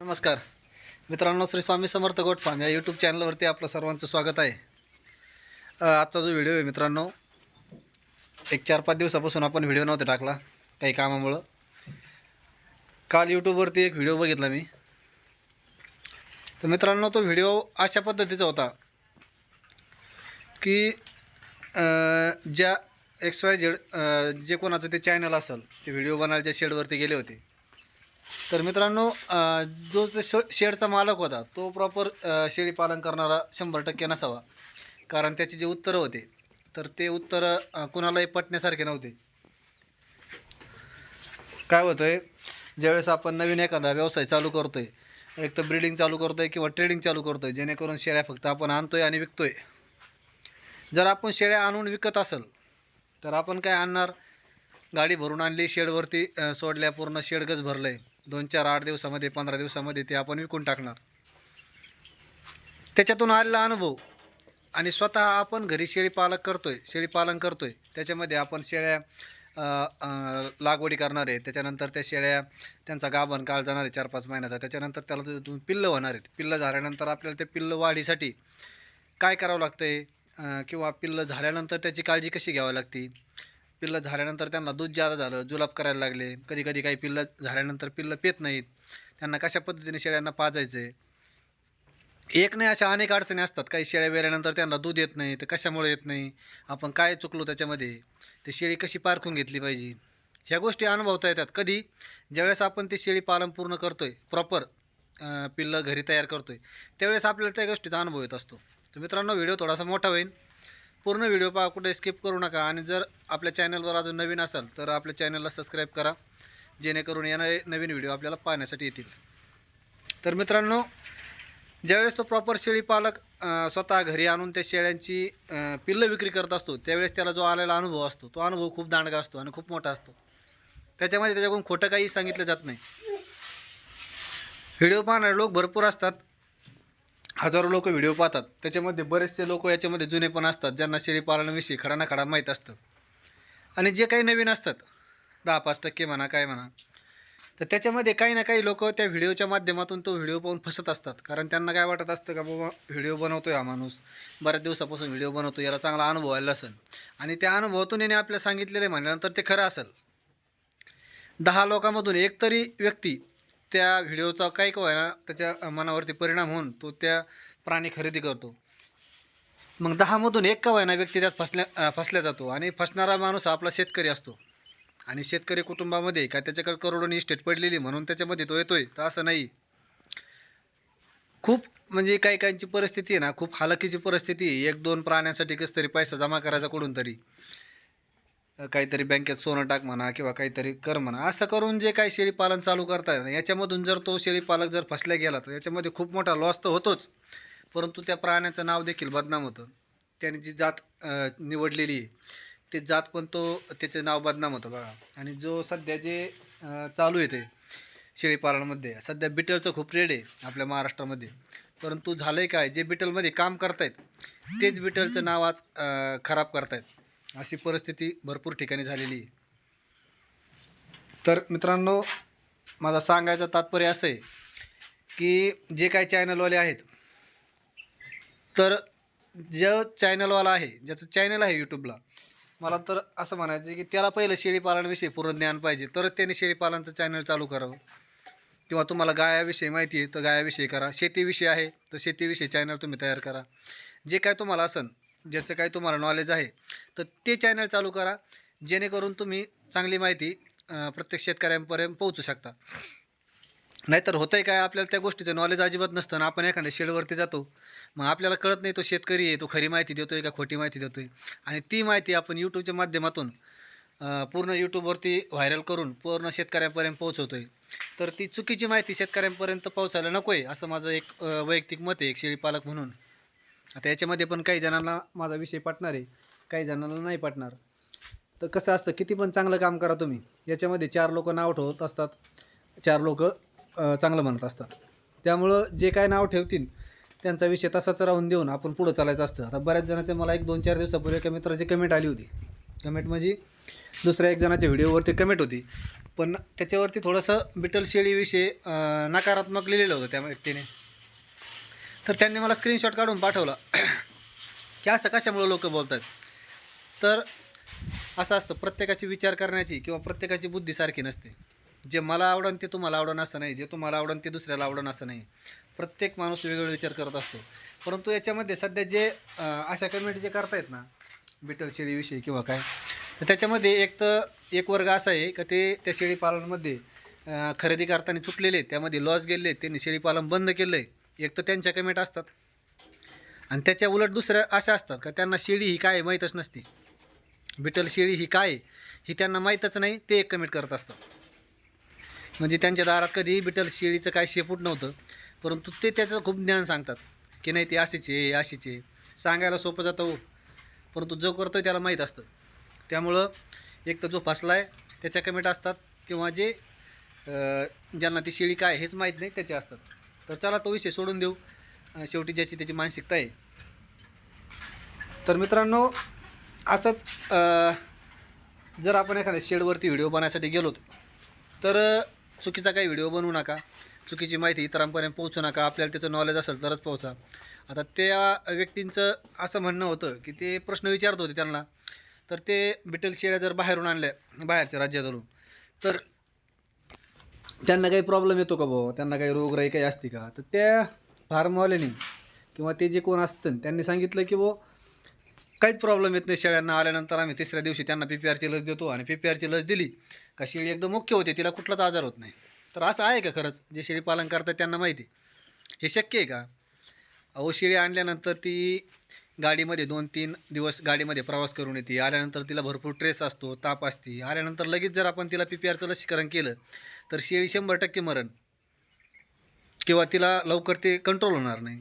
नमस्कार. मित्रांनो श्री स्वामी समर्थ goat farm या यूट्यूब चॅनलवरती आपलं सर्वांचं स्वागत आहे. आजचा जो व्हिडिओ आहे मित्रांनो एक चार पाच दिवसापासून आपण व्हिडिओ नव्हता टाकला काही कामामुळं. काल यूट्यूबवरती एक व्हिडिओ बघितला मी. तर मित्रांनो तो व्हिडिओ अशा पद्धतीचा होता की ज्या एक्स वाय झेड जे कोणाचं ते चॅनल असेल ते व्हिडिओ बनायच्या शेडवरती गेले होते तर मित्रांनो जो शे शेडचा मालक होता तो प्रॉपर शेळी पालन करणारा शंभर टक्के नसावा. कारण त्याचे जे उत्तरं होते तर ते उत्तरं कुणालाही पटण्यासारखे नव्हते. काय होतं आहे ज्यावेळेस आपण नवीन एखादा व्यवसाय चालू करतो आहे एक तर ब्रिडिंग चालू करतो आहे किंवा ट्रेडिंग चालू करतो आहे जेणेकरून शेळ्या फक्त आपण आणतो आहे आणि विकतो आहे जर आपण शेळ्या आणून विकत असेल तर आपण काय आणणार? गाडी भरून आणली शेडवरती सोडल्या पूर्ण शेडगच भरलं आहे दोन चार आठ दिवसामध्ये पंधरा दिवसामध्ये ते आपण विकून टाकणार. त्याच्यातून आलेला अनुभव आणि स्वतः आपण घरी शेळीपालक करतो करतोय शेळीपालन करतो करतोय. त्याच्यामध्ये आपण शेळ्या लागवडी करणार आहे. त्याच्यानंतर त्या शेळ्या त्यांचा गाभण काळ जाणार आहे चार पाच महिन्याचा. त्याच्यानंतर त्याला तिथून पिल्लं होणार आहेत. पिल्लं झाल्यानंतर आपल्याला ते पिल्लं वाढीसाठी काय करावं लागतं आहे किंवा पिल्लं झाल्यानंतर त्याची काळजी कशी घ्यावी लागते? पिल्लं झाल्यानंतर त्यांना दूध जादा झालं जुलाब करायला लागले. कधी कधी काही पिल्लं झाल्यानंतर पिल्लं पेत नाहीत. त्यांना कशा पद्धतीने शेळ्यांना पाजायचं आहे एक नाही अशा अनेक अडचणी असतात. काही शेळ्या वेल्यानंतर त्यांना दूध येत नाही तर कशामुळे येत नाही? आपण काय चुकलो त्याच्यामध्ये? ते शेळी कशी पारखून घेतली पाहिजे? ह्या गोष्टी अनुभवता येतात. कधी? ज्यावेळेस आपण ते शेळी पालन पूर्ण करतो आहे प्रॉपर पिल्लं घरी तयार करतो आहे त्यावेळेस आपल्याला त्या गोष्टीचा अनुभव येत असतो. तर मित्रांनो व्हिडिओ थोडासा मोठा होईल पूर्ण व्हिडिओ पहा कुठे स्किप करू नका. आणि जर आपल्या चॅनलवर अजून नवीन असाल तर आपल्या चॅनलला सबस्क्राईब करा. जेणेकरून येणारे नवीन व्हिडिओ आपल्याला पाहण्यासाठी येतील. तर मित्रांनो ज्यावेळेस तो प्रॉपर शेळी पालक स्वतः घरी आणून त्या शेळ्यांची पिल्लं विक्री करत असतो त्यावेळेस त्याला जो आलेला अनुभव असतो तो अनुभव खूप दांडगा असतो आणि खूप मोठा असतो. त्याच्यामध्ये त्याच्याकडून खोटं काही सांगितलं जात नाही. व्हिडिओ पाहणारे लोक भरपूर असतात. हजारो लोक व्हिडिओ पाहतात. त्याच्यामध्ये बरेचसे लोक याच्यामध्ये जुने पण असतात ज्यांना शेळीपालनाविषयी खडा ना खडा माहीत असतं. आणि जे काही नवीन असतात दहा पाच टक्के म्हणा काय म्हणा तर त्याच्यामध्ये काही ना काही लोक त्या व्हिडिओच्या माध्यमातून तो व्हिडिओ पाहून फसत असतात. कारण त्यांना काय वाटत असतं का बाबा व्हिडिओ बनवतो हा माणूस. बऱ्याच दिवसापासून व्हिडिओ बनवतो याला चांगला अनुभव आला असेल. आणि त्या अनुभवातून याने आपल्याला सांगितलेलं आहे म्हणल्यानंतर ते खरं असेल. दहा लोकांमधून एक तरी व्यक्ती त्या व्हिडिओचा काही का ना त्याच्या मनावरती परिणाम होऊन तो त्या प्राणी खरेदी करतो. मग दहामधून एक का व्यक्ती त्यात फसल्या फसल्या जातो आणि फसणारा माणूस आपला शेतकरी असतो. आणि शेतकरी कुटुंबामध्ये का त्याच्याकडे करोडोनी इस्टेट पडलेली म्हणून त्याच्यामध्ये तो येतोय तर असं नाही. खूप म्हणजे काही काहींची परिस्थिती आहे ना खूप हालाकीची परिस्थिती आहे. एक दोन प्राण्यांसाठी कसं तरी पैसा जमा करायचा कुठून तरी. काहीतरी बँकेत सोनं टाक म्हणा किंवा काहीतरी कर म्हणा असं करून जे काही शेळीपालन चालू चालू करतायत याच्यामधून जर तो शेळीपालक जर फसल्या गेला तर याच्यामध्ये खूप मोठा लॉस तर होतोच. परंतु त्या प्राण्याचं नाव देखील बदनाम होतं. त्याने जी जात निवडलेली आहे ते जात पण तो त्याचं नाव बदनाम होतं बघा. आणि जो सध्या जे चालू येते शेळीपालनमध्ये सध्या बिटलचं खूप रेड आहे आपल्या महाराष्ट्रामध्ये. परंतु झालं आहे काय जे बिटलमध्ये काम करतायत तेच बिटलचं नाव आज खराब करतायत. अशी परिस्थिती भरपूर ठिकाणी झालेली आहे. तर मित्रांनो माझा सांगायचं तात्पर्य असं आहे की जे काही चॅनलवाले आहेत तर जो चॅनलवाला आहे ज्याचं चॅनल आहे यूट्यूबला मला तर असं म्हणायचं आहे की त्याला पहिलं शेळीपालनविषयी पूर्ण ज्ञान पाहिजे तरच त्याने शेळीपालनचं चॅनल चालू करावं. किंवा तुम्हाला गायाविषयी माहिती आहे तर गायाविषयी करा. शेतीविषयी आहे तर शेतीविषयी चॅनल तुम्ही तयार करा. जे काय तुम्हाला असेल ज्याचं काय तुम्हाला नॉलेज आहे तर ते चॅनल चालू करा. जेणेकरून तुम्ही चांगली माहिती प्रत्येक शेतकऱ्यांपर्यंत पोहोचू शकता. नाहीतर होतं आहे काय आपल्याला त्या गोष्टीचं नॉलेज अजिबात नसतं ना आपण एखाद्या शेडवरती जातो. मग आपल्याला कळत नाही तो शेतकरी आहे तो खरी माहिती देतो आहे का खोटी माहिती देतो आहे आणि ती माहिती आपण यूट्यूबच्या माध्यमातून पूर्ण यूट्यूबवरती व्हायरल करून पूर्ण शेतकऱ्यांपर्यंत पोहोचवतो आहे तर ती चुकीची माहिती शेतकऱ्यांपर्यंत पोहोचायला नको आहे असं माझं एक वैयक्तिक मत आहे एक शेळीपालक म्हणून. आता याच्यामध्ये पण काही जणांना माझा विषय पटणार आहे काही जणांना नाही पटणार. तर कसं असतं किती पण चांगलं काम करा तुम्ही याच्यामध्ये चार लोक नाव ठेवत असतात चार लोक चांगलं म्हणत असतात. त्यामुळं जे काय नाव ठेवतील त्यांचा विषय तसाच राहून देऊन आपण पुढं चालायचं असतं. आता बऱ्याच जणांचे मला एक दोन चार दिवसापूर्वी एका मित्राची कमेंट आली होती. कमेंट म्हणजे दुसऱ्या एक जणाच्या व्हिडिओवरती कमेंट होती. पण त्याच्यावरती थोडंसं बिटल शेळीविषयी नकारात्मक लिहिलेलं होतं त्या व्यक्तीने. तर त्यांनी मला स्क्रीनशॉट काढून पाठवला. की असं कशामुळे लोक बोलतात? तर असं असतं प्रत्येकाची विचार करण्याची किंवा प्रत्येकाची बुद्धी सारखी नसते. जे मला आवडन ते तुम्हाला आवडन असं नाही. जे तुम्हाला आवडन ते दुसऱ्याला आवडन असं नाही. प्रत्येक माणूस वेगवेगळे विचार करत असतो. परंतु याच्यामध्ये सध्या जे अशा कम्युनिटी जे करतायत ना बिटल शेळीविषयी किंवा काय तर त्याच्यामध्ये एक तर एक वर्ग असा आहे का ते त्या शेळीपालनमध्ये खरेदी करताना चुकलेले आहेत, त्यामध्ये लॉस गेले त्यांनी शेळीपालन बंद केलं आहे एक तर त्यांच्या कमेंट असतात. आणि त्याच्या उलट दुसऱ्या अशा असतात का त्यांना शेळी ही काय माहीतच नसते. बिटल शेळी ही काय ही त्यांना माहीतच नाही ते एक कमेंट करत असतात. म्हणजे त्यांच्या दारात कधी बिटल शेळीचं काय शेपूट नव्हतं परंतु ते त्याचं खूप ज्ञान सांगतात. की नाही ते अशीच आहे आहे सांगायला सोपं जातं हो परंतु जो करतो त्याला माहीत असतं. त्यामुळं एक तर जो फसला आहे त्याच्या कमेंट असतात. किंवा जे ज्यांना ती शेळी काय हेच माहीत नाही त्याचे असतात. तर चला तो विषय सोडून देऊ. शेवटी ज्याची त्याची मानसिकता आहे. तर मित्रांनो असंच जर आपण एखाद्या शेडवरती व्हिडिओ बनायसाठी गेलो तर चुकीचा काही व्हिडिओ बनवू नका. चुकीची माहिती इतरांपर्यंत पोहोचू नका. आपल्याला त्याचं नॉलेज असेल तरच पोहोचा. आता त्या व्यक्तींचं असं म्हणणं होतं की ते प्रश्न विचारत होते त्यांना. तर ते बिटल शेळ्या जर बाहेरून आणल्या बाहेरच्या राज्यातून तर त्यांना काही प्रॉब्लेम येतो का भाऊ? त्यांना काही रोगराई काही असते का? तर त्या फार्मवाल्याने किंवा ते जे कोण असतं त्यांनी सांगितलं की भाऊ काहीच प्रॉब्लेम येत नाही शेळ्यांना आल्यानंतर आम्ही तिसऱ्या दिवशी त्यांना पी पी आरची लस देतो आणि पी पी आरची लस दिली का शेळी एकदम मुख्य होते तिला कुठलाच आजार होत नाही. तर असं आहे का खरंच? जे शेळी पालन करतात त्यांना माहिती हे शक्य आहे का? अहो शेळी आणल्यानंतर ती गाडीमध्ये दोन तीन दिवस गाडीमध्ये प्रवास करून येते. आल्यानंतर तिला भरपूर ट्रेस असतो ताप असते. आल्यानंतर लगेच जर आपण तिला पी पी आरचं लसीकरण केलं तर शेळी शंभर टक्के मरण. किंवा तिला लवकर ते कंट्रोल होणार नाही.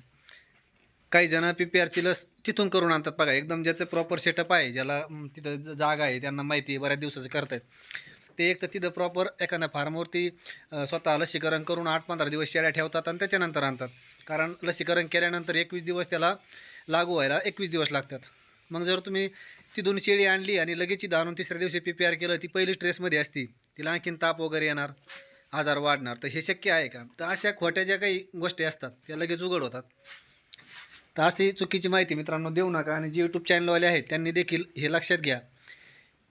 काही जण पी पी आरची लस तिथून करून आणतात. बघा एकदम ज्याचं प्रॉपर सेटअप आहे ज्याला तिथं जागा आहे त्यांना माहिती आहे बऱ्याच दिवसाचं करतायत. ते एक तर तिथं प्रॉपर एखाद्या फार्मवरती स्वतः लसीकरण करून आठ पंधरा दिवस शेळ्या ठेवतात आणि त्याच्यानंतर आणतात. कारण लसीकरण केल्यानंतर एकवीस दिवस त्याला लागू व्हायला एकवीस दिवस लागतात. मग जर तुम्ही तिथून शेळी आणली आणि लगेच इथं दारून तिसऱ्या दिवशी पी पी आर केलं ती पहिली स्ट्रेसमध्ये असती. तिला आणखीन ताप वगैरे येणार आजार वाढणार. तर हे शक्य आहे का? तर अशा खोट्या ज्या काही गोष्टी असतात त्या लगेच उघड होतात. तर अशी चुकीची माहिती मित्रांनो देऊ नका आणि जे यूट्यूब चॅनलवाले आहेत त्यांनी देखील हे लक्षात घ्या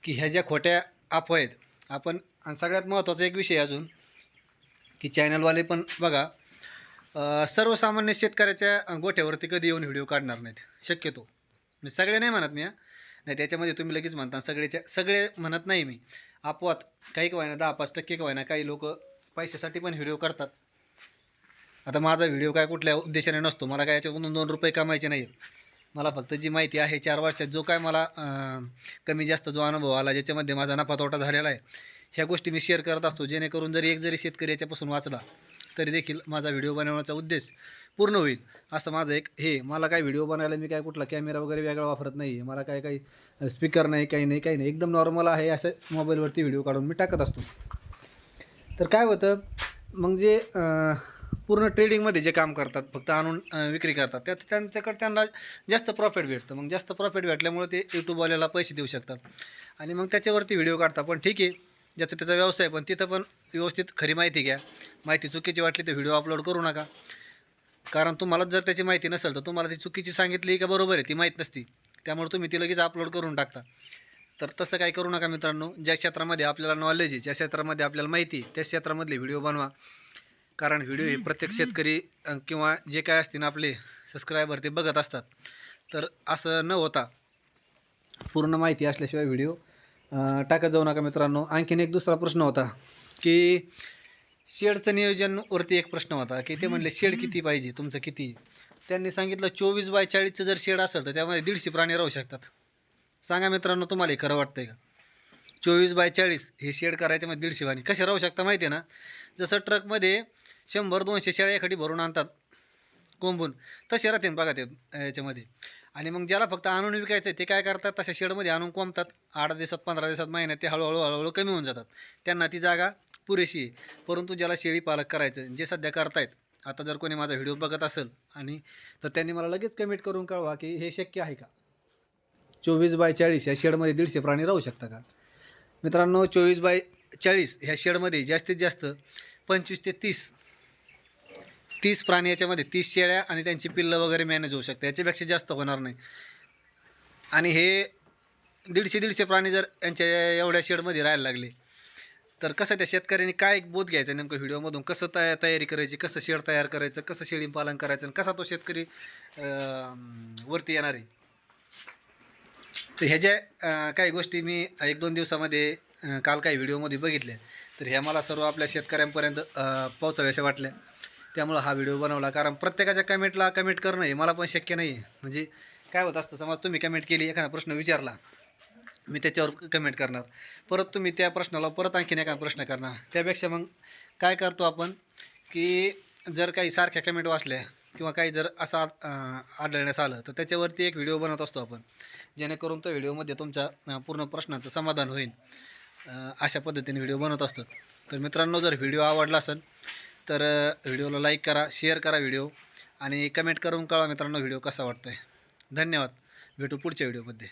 की ह्या ज्या खोट्या अफवा आहेत आपण आणि सगळ्यात महत्त्वाचा एक विषय अजून की चॅनलवाले पण बघा सर्वसामान्य शेतकऱ्याच्या गोठ्यावरती कधी येऊन व्हिडिओ काढणार नाहीत. शक्यतो. मी सगळे नाही म्हणत मी नाही त्याच्यामध्ये तुम्ही लगेच म्हणता सगळेच्या सगळे म्हणत नाही मी. आपोआत काही का व्हायना दहा पाच टक्के का व्हायना काही लोक पैशासाठी पण व्हिडिओ करतात. आता माझा व्हिडिओ काय कुठल्या उद्देशाने नसतो मला काय याच्याकडून दोन रुपये कमायचे नाही मला फक्त जी माहिती आहे चार वर्षात जो काय मला कमी जास्त जो अनुभव आला ज्याच्यामध्ये माझा नफा तोटा झालेला आहे ह्या गोष्टी मी शेअर करत असतो जेणेकरून जरी एक जरी शेतकरी याच्यापासून वाचला तरी देखील माझा व्हिडिओ बनवण्याचा उद्देश पूर्ण होईल. असं माझं एक हे मला काय व्हिडिओ बनायला मी काय कुठला कॅमेरा वगैरे वेगळा वापरत नाही मला काय काही स्पीकर नाही काही नाही काही नाही. एकदम नॉर्मल आहे असं मोबाईलवरती व्हिडिओ काढून मी टाकत असतो. तर काय होतं मग जे पूर्ण ट्रेडिंगमध्ये जे काम करतात फक्त आणून विक्री करतात त्यात त्यांच्याकडे त्यांना जास्त प्रॉफिट भेटतं. मग जास्त प्रॉफिट भेटल्यामुळे ते यूट्यूबवाल्याला पैसे देऊ शकतात. आणि मग त्याच्यावरती व्हिडिओ काढतात. पण ठीक आहे ज्याचा त्याचा व्यवसाय पण तिथं पण व्यवस्थित खरी माहिती घ्या. माहिती चुकीची वाटली तर व्हिडिओ अपलोड करू नका. कारण तुम्हाला जर त्याची माहिती नसेल तर तुम्हाला ती चुकीची सांगितली का बरोबर आहे ती माहीत नसती. त्यामुळे तुम्ही ती लगेच अपलोड करून टाकता. तर तसं काही करू नका मित्रांनो. ज्या क्षेत्रामध्ये आपल्याला नॉलेज आहे ज्या क्षेत्रामध्ये आपल्याला माहिती आहे त्या क्षेत्रामधले व्हिडिओ बनवा. कारण व्हिडिओ हे प्रत्येक शेतकरी किंवा जे काय असतील आपले सबस्क्रायबर ते बघत असतात. तर असं न होता पूर्ण माहिती असल्याशिवाय व्हिडिओ टाकत जाऊ नका मित्रांनो. आणखीन एक दुसरा प्रश्न होता की शेडचं नियोजनवरती एक प्रश्न होता की ते म्हणले शेड किती पाहिजे? तुमचं किती? त्यांनी सांगितलं चोवीस बाय चाळीसचं जर शेड असेल तर त्यामध्ये दीडशे प्राणी राहू शकतात. सांगा मित्रांनो तुम्हाला हे खरं वाटतंय का? चोवीस बाय चाळीस हे शेड करायचे मग दीडशे प्राणी. कसे राहू शकता माहिती आहे ना? जसं ट्रकमध्ये शंभर दोनशे शेळ्या एखादी भरून आणतात कोंबून तसे राहते बघा ते याच्यामध्ये. आणि मग ज्याला फक्त आणून विकायचं आहे ते काय करतात? तशा शेडमध्ये आणून कोंबतात. आठ दिवसात पंधरा दिवसात महिन्यात ते हळूहळू हळूहळू कमी होऊन जातात. त्यांना ती जागा पुरेशी आहे. परंतु ज्याला शेळी पालक करायचं जे सध्या करतायत आता जर कोणी माझा व्हिडिओ बघत असेल आणि तर त्यांनी मला लगेच कमेंट करून कळवा की हे शक्य आहे का? चोवीस बाय चाळीस या शेडमध्ये दीडशे प्राणी राहू शकता का? मित्रांनो चोवीस बाय चाळीस ह्या शेडमध्ये जास्तीत जास्त पंचवीस ते तीस तीस प्राणी याच्यामध्ये तीस शेळ्या आणि त्यांची पिल्लं वगैरे मॅनेज होऊ शकते याच्यापेक्षा जास्त होणार नाही. आणि हे दीडशे दीडशे प्राणी जर यांच्या एवढ्या शेडमध्ये राहायला लागले तर कसं त्या शेतकऱ्यांनी काय एक बोध घ्यायचा नेमकं व्हिडिओमधून? कसं तया तयारी करायची? कसं शेड तयार करायचं? कसं शेळी पालन करायचं? आणि कसा तो शेतकरी वरती येणार आहे? तर ह्या ज्या काही गोष्टी मी एक दोन दिवसामध्ये काल काही व्हिडिओमध्ये बघितल्या. तर ह्या मला सर्व आपल्या शेतकऱ्यांपर्यंत पोहोचाव्याशा वाटल्या. त्यामुळं हा व्हिडिओ बनवला. कारण प्रत्येकाच्या कमेंटला कमेंट करणं हे मला पण शक्य नाही आहे म्हणजे काय होत असतं समज तुम्ही कमेंट केली एखादा प्रश्न विचारला मी त्याच्यावर कमेंट करणार. परत तुम्ही त्या प्रश्नाला परत आणखीन एका प्रश्न करणार. त्यापेक्षा मग काय करतो आपण की जर काही सारख्या कमेंट वाचल्या किंवा काही जर असं आढळण्यास आलं तर त्याच्यावरती एक व्हिडिओ बनवत असतो आपण. जेणेकरून तो व्हिडिओमध्ये तुमच्या पूर्ण प्रश्नाचं समाधान होईल. अशा पद्धतीने व्हिडिओ बनवत असतो. तर मित्रांनो जर व्हिडिओ आवडला असेल तर व्हिडिओला लाईक करा शेअर करा व्हिडिओ आणि कमेंट करून कळा मित्रांनो व्हिडिओ कसा वाटतो आहे धन्यवाद. भेटू पुढच्या व्हिडिओमध्ये